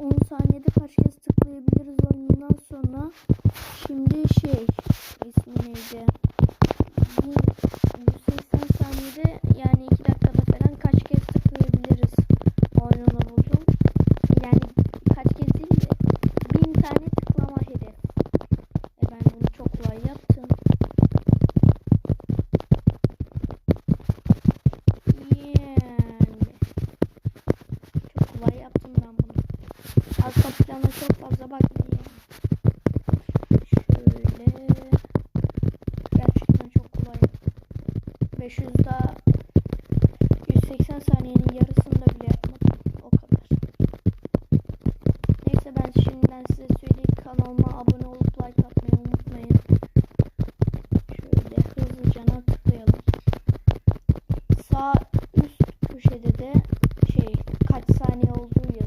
10 saniyede kaç kez tıklayabiliriz oyundan sonra. Şimdi şey ismi neydi? Bu 180 saniyede yani 2 dakikada falan kaç kez tıklayabiliriz oyununu buldum. Yani kaç kez değil de 1000 tane tıklama hedef. E ben bunu çok kolay yaptım. Yani çok kolay yaptım ben bunu. Arka plana çok fazla bakmayın. Şöyle. Gerçekten çok kolay. 500 daha 180 saniyenin yarısını da bile yapmadım. O kadar. Neyse ben şimdiden size söyleyeyim. Kanalıma abone olup like atmayı unutmayın. Şöyle hızlıca tıklayalım. Sağ üst köşede de şey kaç saniye olduğu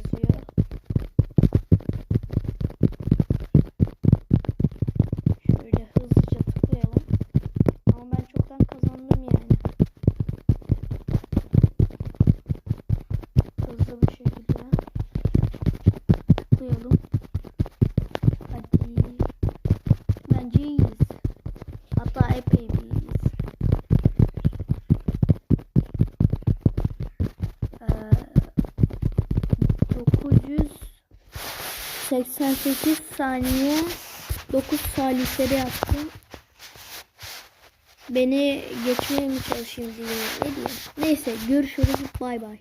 988 saniye 9 salisede yaptım. Beni geçmeye mi çalışayım diye ne diyeyim. Neyse görüşürüz bay bay.